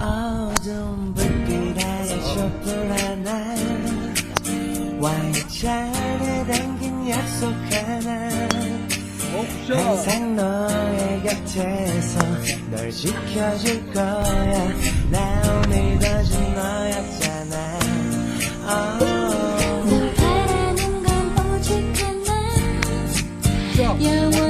어두운 불빛 아래 촛불 하나 와이트 잔에 담긴 약속 하나. 항상 너의 곁에서 널 지켜줄 거야. 나 오늘 더준 너였잖아. oh. 난 바라는 건 오직 하나. 영원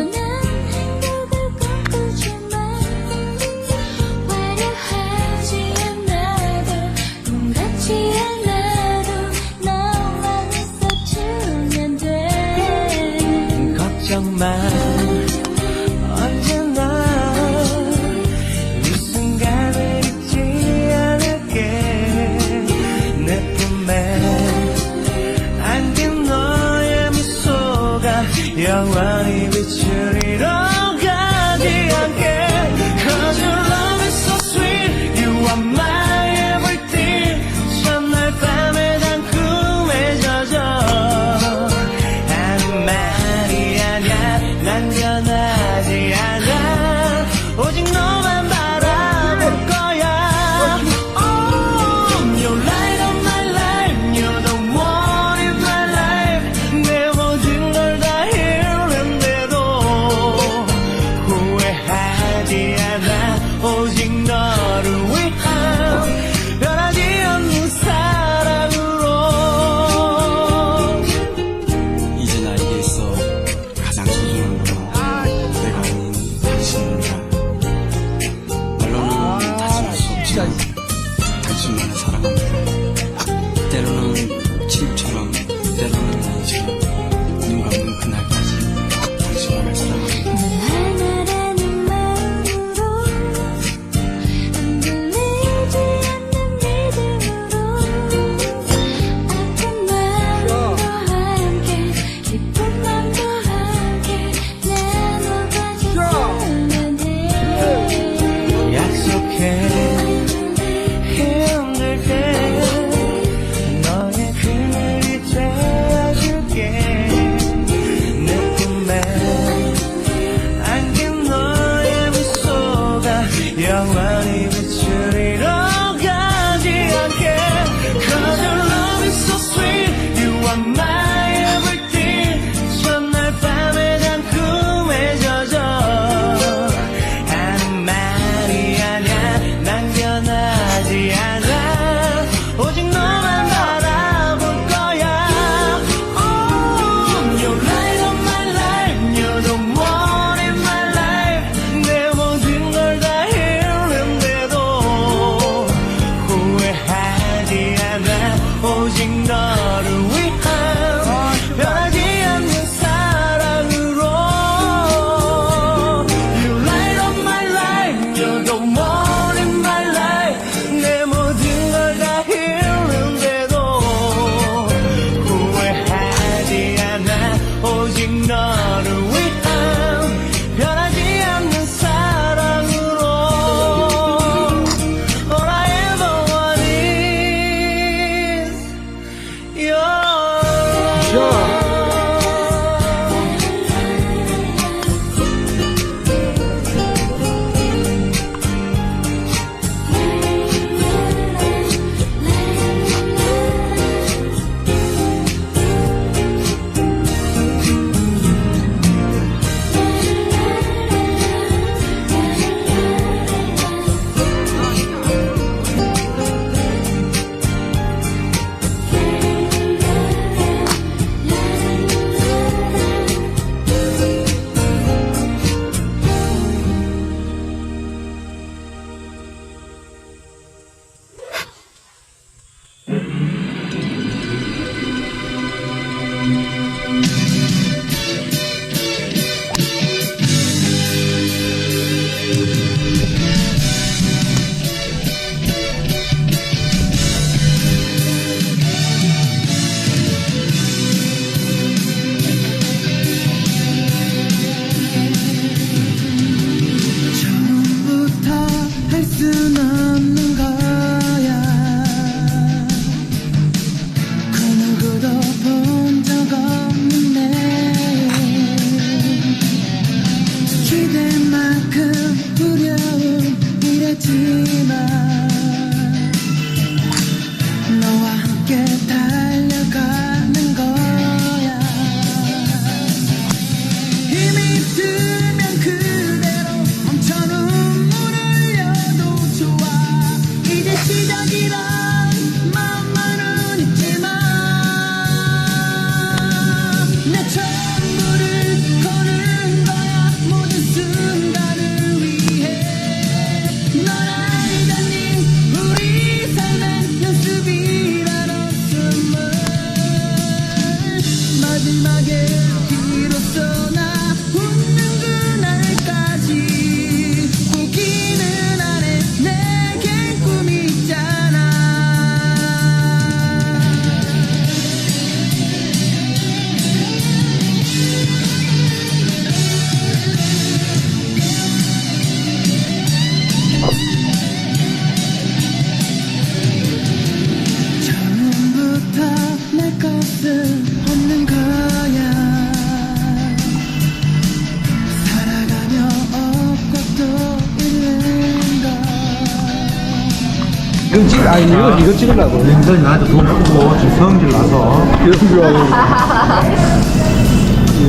이거 찍, 아니, 이거, 이거 찍으려고. 인선이 나한테 돈 주고 지금 성질 나서 이런 줄 알고.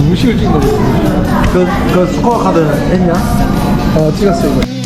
음식을 찍는 거. 그, 그 스코어 카드 했냐? 어, 찍었어, 이거.